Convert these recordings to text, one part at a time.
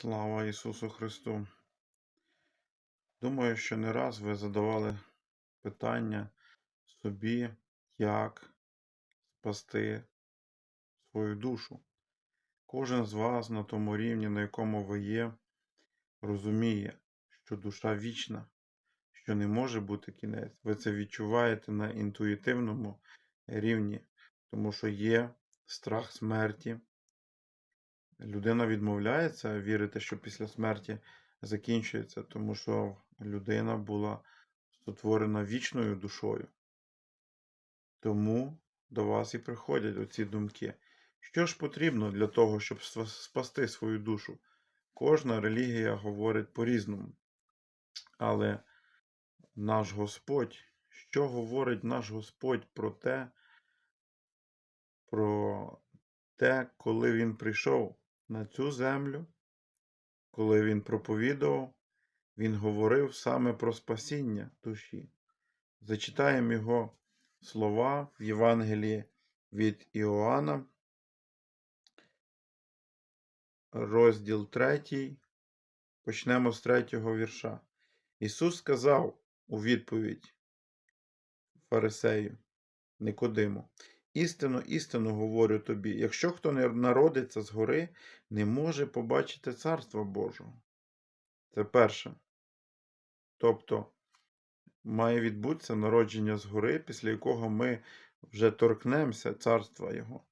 Слава Ісусу Христу! Думаю, що не раз ви задавали питання собі, як спасти свою душу. Кожен з вас на тому рівні, на якому ви є, розуміє, що душа вічна, що не може бути кінець. Ви це відчуваєте на інтуїтивному рівні, тому що є страх смерті. Людина відмовляється вірити, що після смерті закінчується, тому що людина була сотворена вічною душою. Тому до вас і приходять оці думки. Що ж потрібно для того, щоб спасти свою душу? Кожна релігія говорить по-різному. Але наш Господь, що говорить наш Господь про те, про те, коли Він прийшов на цю землю, коли Він проповідував, Він говорив саме про спасіння душі. Зачитаємо його слова в Євангелії від Іоанна, розділ 3, почнемо з третього вірша. Ісус сказав у відповідь фарисею Никодиму, істинно, істинно говорю тобі, якщо хто не народиться згори, не може побачити Царства Божого. Це перше. Тобто має відбутися народження згори, після якого ми вже торкнемося царства Його.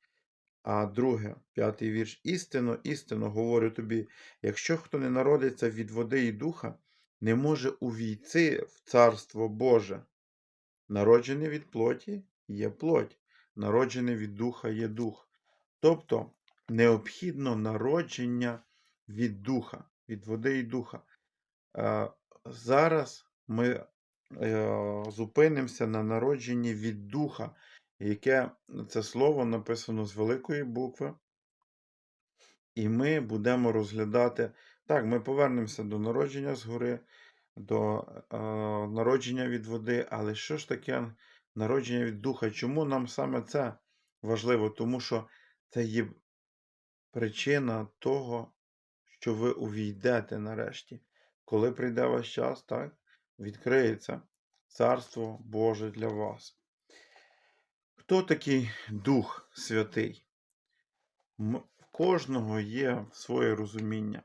А друге, п'ятий вірш. Істинно, істинно говорю тобі, якщо хто не народиться від води і духа, не може увійти в Царство Боже. Народжений від плоті є плоть, народжений від духа є дух. Тобто необхідно народження від духа, від води і духа. Е, Зараз ми е, зупинимося на народженні від духа, яке це слово написано з великої букви. І ми будемо розглядати. Так, ми повернемося до народження згори, до е, народження від води, але що ж таке народження від духа? Чому нам саме це важливо? Тому що це є причина того, що ви увійдете нарешті. Коли прийде ваш час, так, відкриється Царство Боже для вас. Хто такий Дух Святий? В кожного є своє розуміння.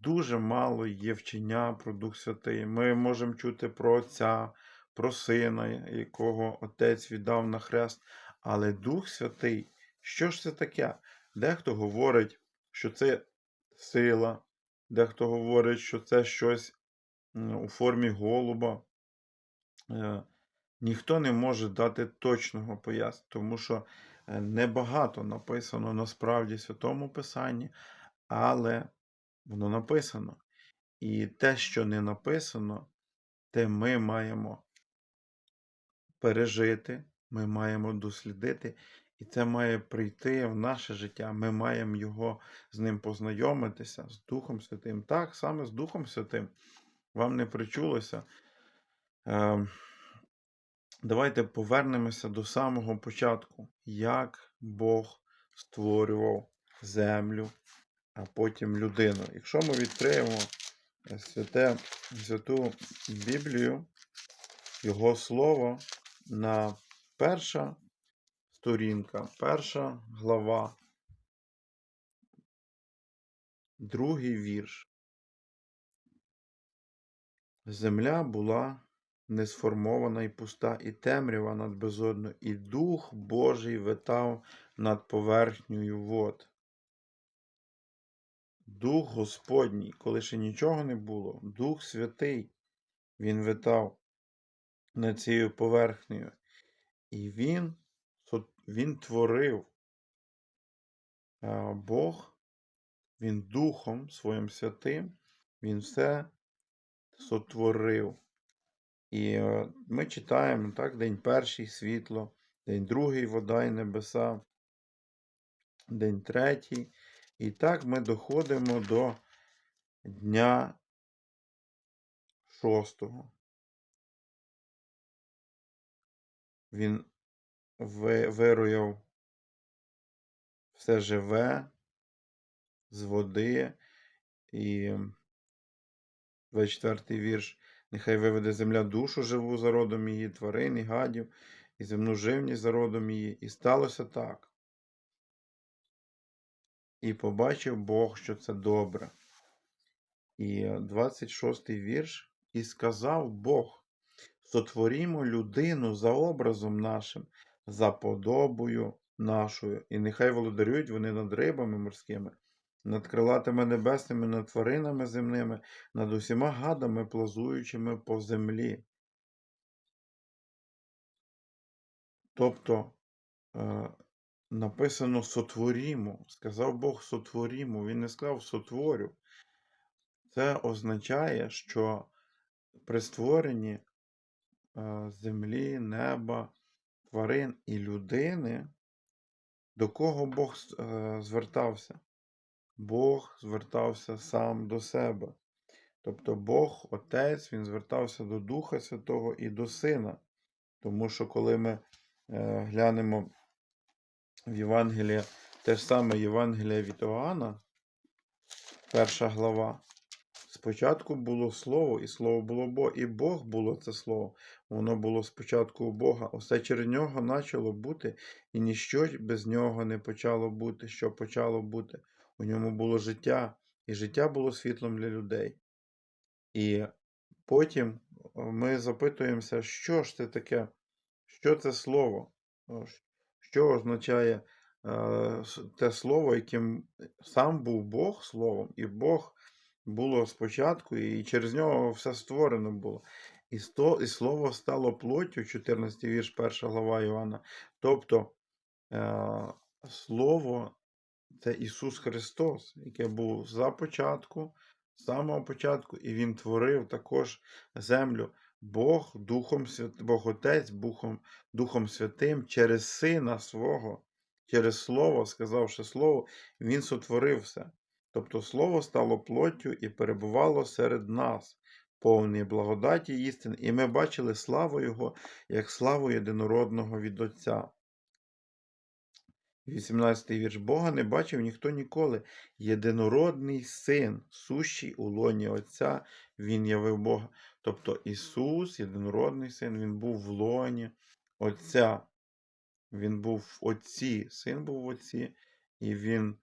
Дуже мало є вчення про Дух Святий. Ми можемо чути про Отця, про Сина, якого Отець віддав на хрест. Але Дух Святий, що ж це таке? Дехто говорить, що це сила, дехто говорить, що це щось у формі голуба. Е, Ніхто не може дати точного пояснення, тому що е, небагато написано насправді Святому Писанні, але воно написано. І те, що не написано, те ми маємо пережити, ми маємо дослідити, і це має прийти в наше життя. Ми маємо його з ним познайомитися, з Духом Святим. Так, саме з Духом Святим. Вам не причулося. Е, Давайте повернемося до самого початку, як Бог створював землю, а потім людину. Якщо ми відкриємо е, святе, святу Біблію, Його Слово на перша сторінка, перша глава, другий вірш. Земля була несформована і пуста, і темрява над безодною, і Дух Божий витав над поверхнею вод. Дух Господній, коли ще нічого не було, Дух Святий, Він витав над цією поверхнею. І Він, він творив Бог, Він Духом Своїм Святим, Він все сотворив. І е, ми читаємо так, день перший світло, день другий вода і небеса, день третій. І так ми доходимо до дня шостого. Він ви- вирояв все живе з води, І 24 вірш. Нехай виведе земля душу живу за родом її, тварин і гадів, і земну живність за родом її. І сталося так. І побачив Бог, що це добре. І 26 вірш. І сказав Бог: сотворімо людину за образом нашим, за подобою нашою, і нехай володарюють вони над рибами морськими, над крилатими небесними, над тваринами земними, над усіма гадами, плазуючими по землі. Тобто е, написано сотворімо, сказав Бог сотворімо, він не сказав сотворю. Це означає, що при створенні землі, неба, тварин і людини, до кого Бог е, звертався? Бог звертався сам до себе. Тобто Бог, Отець, Він звертався до Духа Святого і до Сина. Тому що коли ми е, глянемо в Євангеліє, те ж саме Євангеліє від Іоанна, перша глава. Спочатку було Слово, і Слово було Бог, і Бог було це Слово. Воно було спочатку у Бога. Усе через нього почало бути, і ніщо без нього не почало бути, що почало бути. У ньому було життя, і життя було світлом для людей. І потім ми запитуємося, що ж це таке, що це слово, що означає е, те слово, яким сам був Бог словом, і Бог було спочатку, і через нього все створено було. І, сто, і слово стало плоттю, 14 вірш, 1 глава Іоанна. Тобто е, Слово це Ісус Христос, яке був за початку, з самого початку, і Він творив також землю. Бог Духом Свят... Бог Отець Духом, Духом Святим через Сина свого, через Слово, сказавши Слово, Він сотворив все. Тобто Слово стало плоттю і перебувало серед нас, повний благодаті істин, і ми бачили славу Його, як славу єдинородного від Отця. 18 вірш Бога не бачив ніхто ніколи. Єдинородний син, сущий у лоні Отця, Він явив Бога. Тобто Ісус, єдинородний син, Він був в лоні Отця. Він був в Отці, син був в Отці, і Він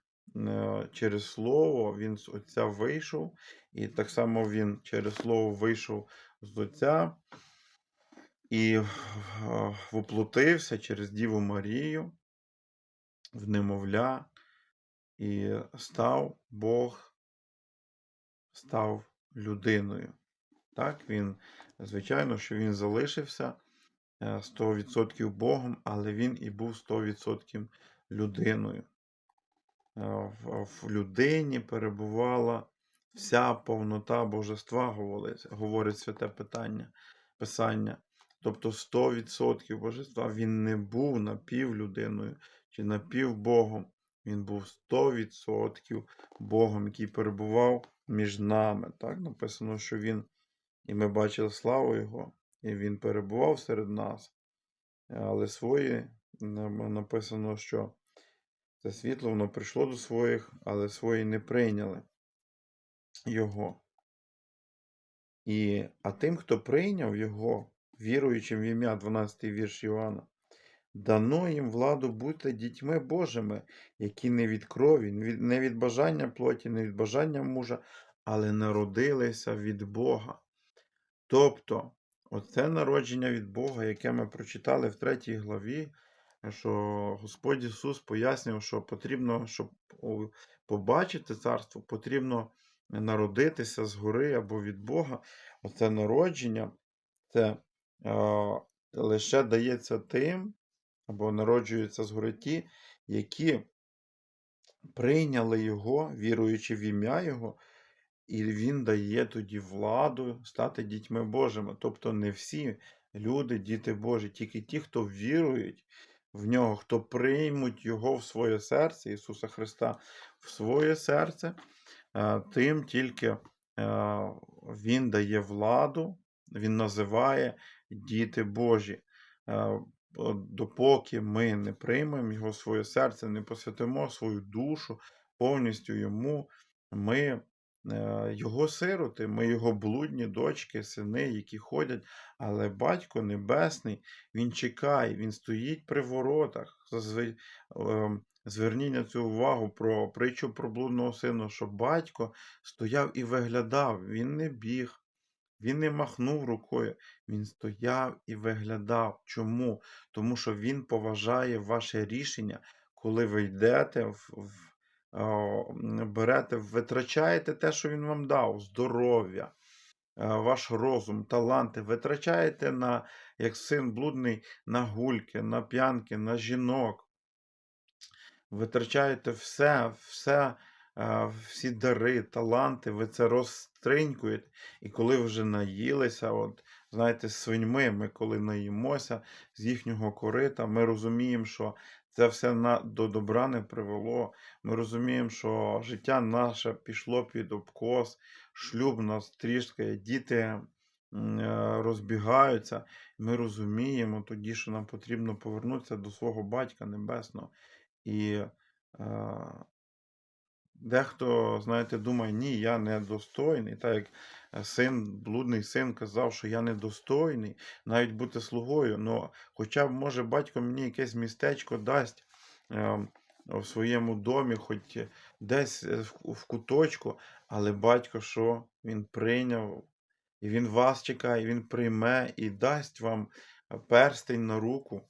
через Слово Він з Отця вийшов, і так само Він через Слово вийшов з Отця і е, воплотився через Діву Марію в немовля, і став Бог, став людиною. Так, він, звичайно, що він залишився 100% е, Богом, але він і був 100% людиною. Е, в людині перебувала вся повнота божества, говорить, святе питання, Писання. Тобто 100% божества він не був напівлюдиною чи напівбогом. Він був 100% Богом, який перебував між нами. Так написано, що він, і ми бачили славу Його, і Він перебував серед нас. Але свої написано, що це світло воно прийшло до своїх, але свої не прийняли Його. І, А тим, хто прийняв Його, віруючим в ім'я 12 вірш Іоанна, дано їм владу бути дітьми Божими, які не від крові, не від бажання плоті, не від бажання мужа, але народилися від Бога. Тобто, оце народження від Бога, яке ми прочитали в третій главі, що Господь Ісус пояснював, що потрібно, щоб побачити царство, потрібно народитися згори або від Бога. Оце народження це е, лише дається тим, або народжуються згори ті, які прийняли Його, віруючи в ім'я Його, і Він дає тоді владу стати дітьми Божими. Тобто не всі люди, діти Божі, тільки ті, хто вірують в нього, хто приймуть Його в своє серце, Ісуса Христа в своє серце, е, тим тільки е, Він дає владу, Він називає діти Божі. Е, допоки ми не приймемо Його в своє серце, не посвятимо свою душу повністю Йому, ми його сироти, ми його блудні дочки, сини, які ходять, але Батько Небесний, Він чекає, Він стоїть при воротах. Ем, Зверніть на цю увагу про притчу про блудного сина, що батько стояв і виглядав, він не біг, він не махнув рукою, він стояв і виглядав. Чому? Тому що він поважає ваше рішення, коли ви йдете в, берете, витрачаєте те, що він вам дав, здоров'я, е, ваш розум, таланти, витрачаєте на, як син блудний, на гульки, на п'янки, на жінок. Витрачаєте все, все, е, всі дари, таланти, ви це розтринькуєте. І коли вже наїлися, от, знаєте, свиньми, ми коли наїмося з їхнього корита, ми розуміємо, що це все на, до добра не привело. Ми розуміємо, що життя наше пішло під обкос, шлюб нас трішки, діти е, розбігаються. Ми розуміємо тоді, що нам потрібно повернутися до свого Батька Небесного. І е, дехто, знаєте, думає, ні, я недостойний. Так як е, син, блудний син казав, що я недостойний навіть бути слугою. Ну, хоча б, може, батько мені якесь містечко дасть е, в своєму домі, хоч десь е, в, куточку, але батько що? Він прийняв, і він вас чекає, він прийме і дасть вам е, перстень на руку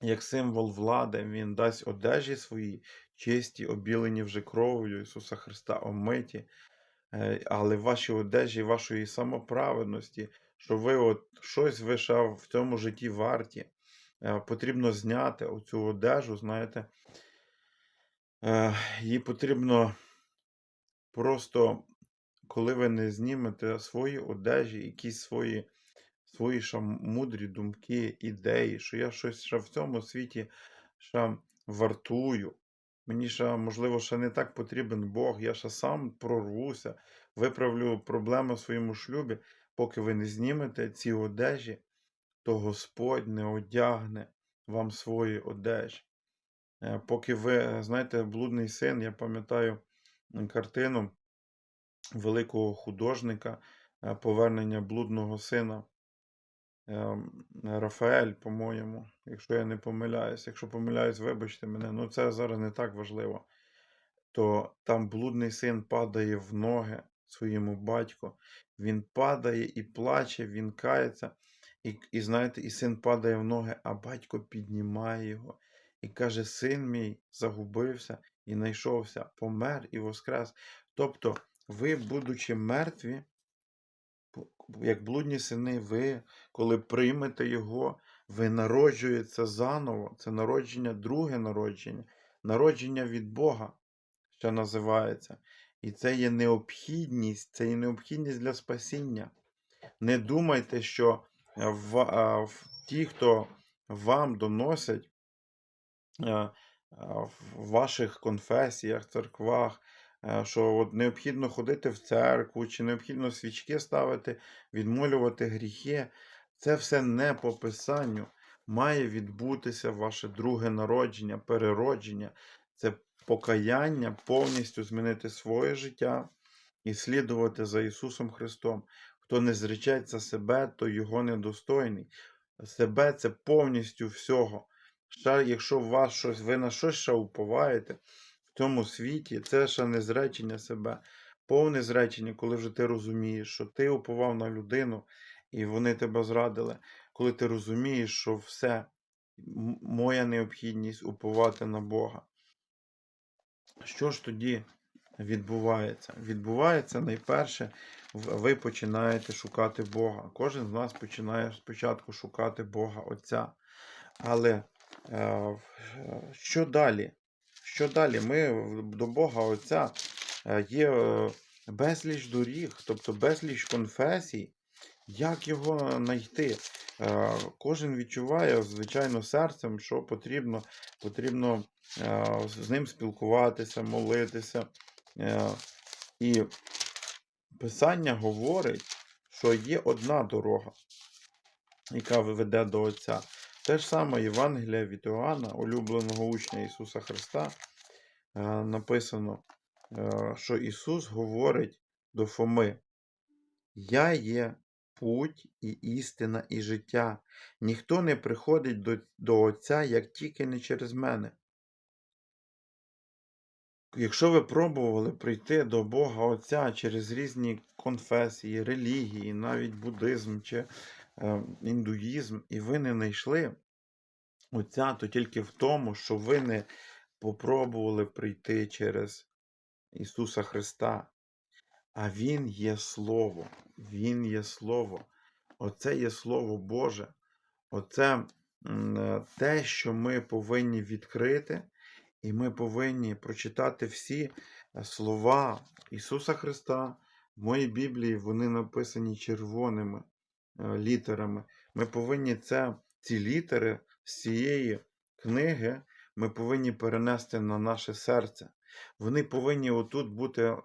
як символ влади, він дасть одежі свої, чисті, обілені вже кров'ю Ісуса Христа, омиті, Е, але ваші одежі, вашої самоправедності, що ви от щось ви в цьому житті варті. Е, Потрібно зняти оцю одежу, знаєте, е, її потрібно просто, коли ви не знімете свої одежі, якісь свої свої ще мудрі думки, ідеї, що я щось ще в цьому світі ще вартую. Мені ще, можливо, ще не так потрібен Бог, я ще сам прорвуся, виправлю проблеми в своєму шлюбі, поки ви не знімете ці одежі, то Господь не одягне вам свої одежі. Е, Поки ви, знаєте, блудний син, я пам'ятаю картину великого художника, е, повернення блудного сина. Ем, Рафаель, по-моєму, якщо я не помиляюсь. Якщо помиляюсь, вибачте мене, ну це зараз не так важливо. То там блудний син падає в ноги своєму батьку. Він падає і плаче, він кається. І, і знаєте, і син падає в ноги, а батько піднімає його і каже: Син мій загубився і знайшовся, помер і воскрес. Тобто, ви, будучи мертві, як блудні сини, ви, коли приймете його, ви народжуєтеся заново. Це народження, друге народження, народження від Бога, що називається. І це є необхідність, це є необхідність для спасіння. Не думайте, що е, в, а, в ті, хто вам доносять е, е, в ваших конфесіях, церквах, е, що от необхідно ходити в церкву, чи необхідно свічки ставити, відмолювати гріхи. Це все не по писанню. Має відбутися ваше друге народження, переродження. Це покаяння, повністю змінити своє життя і слідувати за Ісусом Христом. Хто не зречеться себе, то його недостойний. Себе це повністю всього. Ще, якщо вас щось, ви на щось ще уповаєте в цьому світі, це ще не зречення себе. Повне зречення, коли вже ти розумієш, що ти уповав на людину, і вони тебе зрадили. Коли ти розумієш, що все, моя необхідність уповати на Бога. Що ж тоді відбувається? Відбувається найперше, ви починаєте шукати Бога. Кожен з нас починає спочатку шукати Бога Отця. Але е, е, що далі? Що далі? Ми до Бога Отця е, є е, безліч доріг, тобто безліч конфесій. Як його знайти? Е, Кожен відчуває, звичайно, серцем, що потрібно, потрібно з ним спілкуватися, молитися. І Писання говорить, що є одна дорога, яка веде до Отця. Те ж саме Євангелія від Іоанна, улюбленого учня Ісуса Христа, написано, е, що Ісус говорить до Фоми: Я є путь і істина, і життя. Ніхто не приходить до, до Отця, як тільки не через мене. Якщо ви пробували прийти до Бога Отця через різні конфесії, релігії, навіть буддизм чи е, індуїзм, і ви не знайшли Отця, то тільки в тому, що ви не попробували прийти через Ісуса Христа. А Він є Слово. Він є Слово. Оце є Слово Боже. Оце е, те, що ми повинні відкрити, і ми повинні прочитати всі е, слова Ісуса Христа. В моїй Біблії вони написані червоними е, літерами. Ми повинні це, ці літери з цієї книги ми повинні перенести на наше серце. Вони повинні отут бути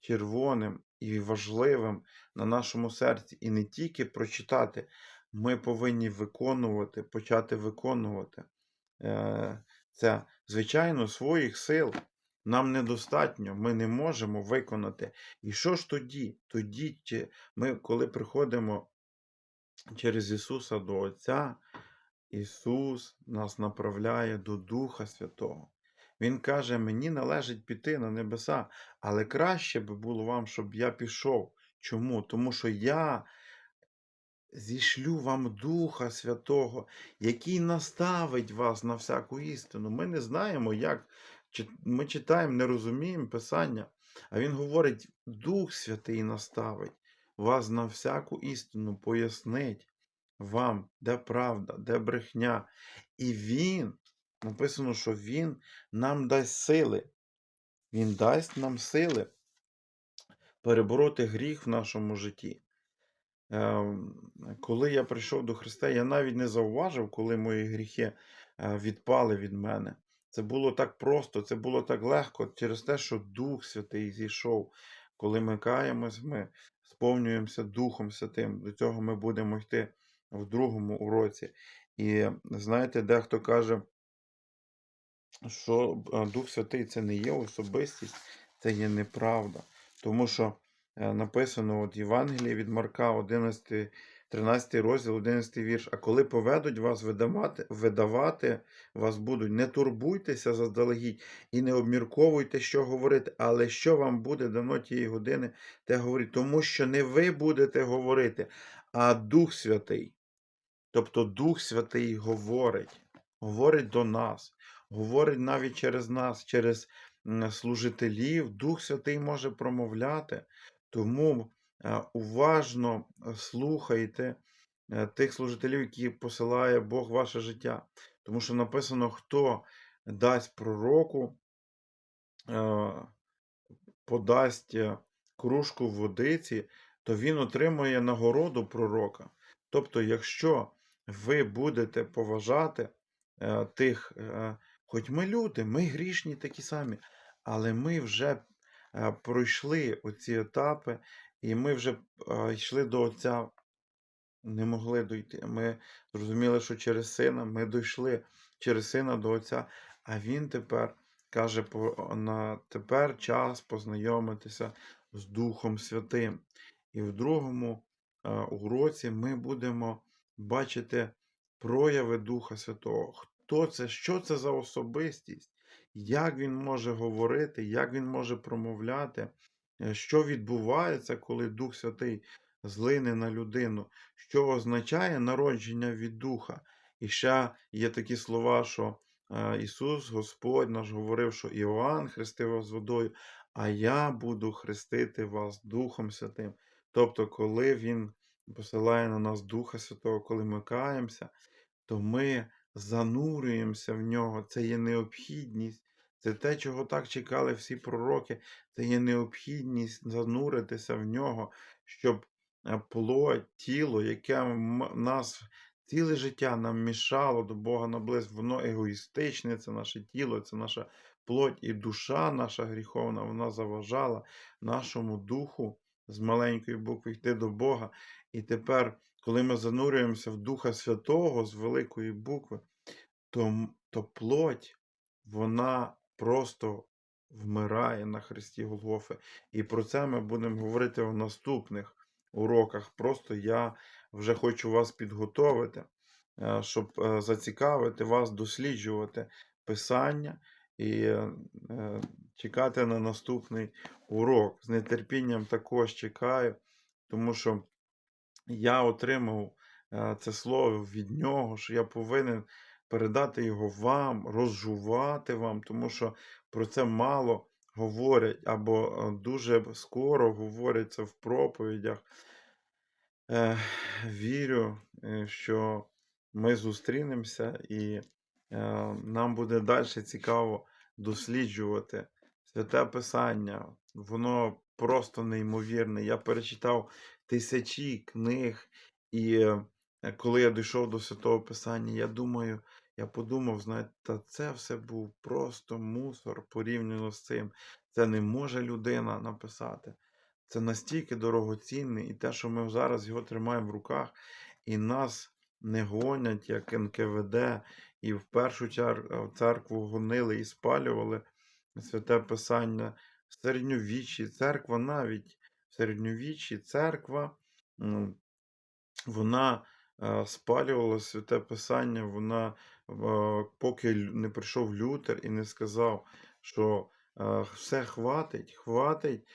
червоним і важливим на нашому серці. І не тільки прочитати, ми повинні виконувати, почати виконувати е, це. Звичайно, своїх сил нам недостатньо, ми не можемо виконати. І що ж тоді? Тоді, ми, коли приходимо через Ісуса до Отця, Ісус нас направляє до Духа Святого. Він каже: мені належить піти на небеса, але краще би було вам, щоб я пішов. Чому? Тому що я зішлю вам Духа Святого, який наставить вас на всяку істину. Ми не знаємо, як ми читаємо, не розуміємо Писання. А Він говорить: Дух Святий наставить вас на всяку істину, пояснить вам, де правда, де брехня. І Він, написано, що Він нам дасть сили. Він дасть нам сили перебороти гріх в нашому житті. Ем, Коли я прийшов до Христа, я навіть не зауважив, коли мої гріхи е, відпали від мене. Це було так просто, це було так легко через те, що Дух Святий зійшов. Коли ми каємось, ми сповнюємося Духом Святим. До цього ми будемо йти в другому уроці. І знаєте, дехто каже, що е, Дух Святий це не є особистість, це є неправда. Тому що е, написано от Євангелії від Марка, 11, 13 розділ, 11 вірш. А коли поведуть вас видавати, видавати вас будуть, не турбуйтеся заздалегідь і не обмірковуйте, що говорити, але що вам буде дано тієї години, те говоріть, тому що не ви будете говорити, а Дух Святий. Тобто Дух Святий говорить, говорить до нас, говорить навіть через нас, через служителів. Дух Святий може промовляти. Тому е, уважно е, слухайте е, тих служителів, які посилає Бог ваше життя. Тому що написано, хто дасть пророку, подасть кружку водиці, то він отримує нагороду пророка. Тобто, якщо ви будете поважати е, тих, е, хоч ми люди, ми грішні такі самі, але ми вже е, пройшли оці етапи, і ми вже е, йшли до Отця, не могли дойти. Ми зрозуміли, що через сина ми дійшли через сина до Отця, а він тепер каже, на тепер час познайомитися з Духом Святим. І в другому е, уроці ми будемо бачити прояви Духа Святого. Хто це, що це за особистість, як він може говорити, як він може промовляти, е, що відбувається, коли Дух Святий злине на людину, що означає народження від Духа. І ще є такі слова, що е, Ісус, Господь наш говорив, що Іоанн хрестив вас водою, а я буду хрестити вас Духом Святим. Тобто, коли Він посилає на нас Духа Святого, коли ми каємося, то ми занурюємося в нього. Це є необхідність. Це те, чого так чекали всі пророки. Це є необхідність зануритися в нього, щоб е, плоть, тіло, яке нас ціле життя нам мішало до Бога наблизь, воно егоїстичне, це наше тіло, це наша плоть і душа наша гріховна, вона заважала нашому духу з маленької букви йти до Бога. І тепер, коли ми занурюємося в Духа Святого з великої букви, то, то плоть, вона просто вмирає на хресті Голгофи. І про це ми будемо говорити в наступних уроках. Просто я вже хочу вас підготовити, е, щоб е, зацікавити вас досліджувати Писання і е, чекати на наступний урок. З нетерпінням також чекаю, тому що я отримав е, це слово від нього, що я повинен передати його вам, розжувати вам, тому що про це мало говорять або е, дуже скоро говориться в проповідях. Е, Вірю, що ми зустрінемося і нам буде далі цікаво досліджувати святе Писання. Воно просто неймовірне. Я перечитав тисячі книг, і е, коли я дійшов до святого Писання, я думаю, я подумав, знаєте, та це все був просто мусор порівняно з цим. Це не може людина написати. Це настільки дорогоцінне, і те, що ми зараз його тримаємо в руках, і нас не гонять, як НКВД, і в першу чергу церкву гонили і спалювали святе Писання середньовіччі, церква навіть в середньовіччі, церква, вона е, спалювала святе Писання, вона, е, поки не прийшов Лютер і не сказав, що е, все хватить, хватить,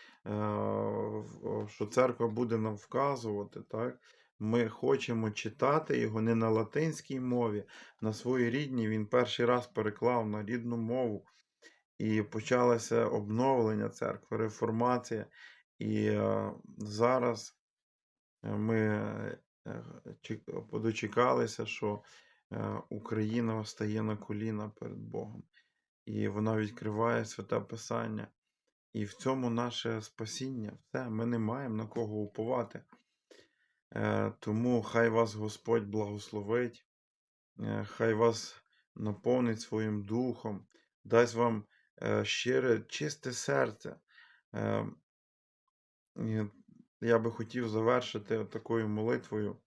що церква буде нам вказувати. Так? Ми хочемо читати його не на латинській мові, на своїй рідній. Він перший раз переклав на рідну мову. І почалося обновлення церкви, реформація. І е, зараз е, ми е, дочекалися, що Україна стає на коліна перед Богом. І вона відкриває святе Писання. І в цьому наше спасіння. Все, ми не маємо на кого уповати. Тому хай вас Господь благословить, хай вас наповнить своїм духом, дасть вам щире, чисте серце. Я би хотів завершити такою молитвою,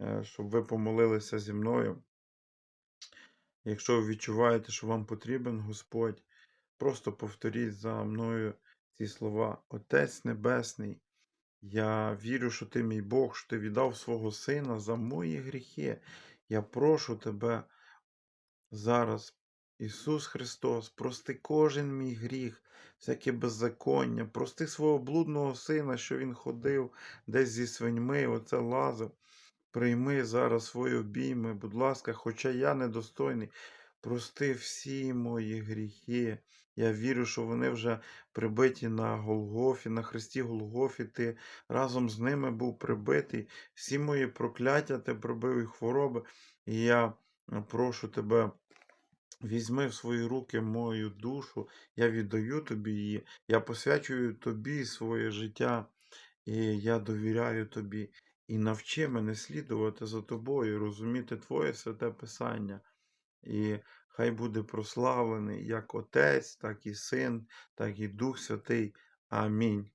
е, щоб ви помолилися зі мною. Якщо ви відчуваєте, що вам потрібен Господь, просто повторіть за мною ці слова. Отець Небесний, я вірю, що ти мій Бог, що ти віддав свого Сина за мої гріхи. Я прошу тебе зараз, Ісус Христос, прости кожен мій гріх, всяке беззаконня, прости свого блудного сина, що він ходив десь зі свиньми, оце лазив. Прийми зараз свої обійми, будь ласка, хоча я недостойний, прости всі мої гріхи. Я вірю, що вони вже прибиті на Голгофі, на Христі Голгофі. Ти разом з ними був прибитий. Всі мої прокляття ти пробив і хвороби. І я е, прошу тебе, візьми в свої руки мою душу, я віддаю тобі її, я посвячую тобі своє життя, і я довіряю тобі. І навчи мене слідувати за тобою, розуміти Твоє святе Писання. І хай буде прославлений як Отець, так і Син, так і Дух Святий. Амінь.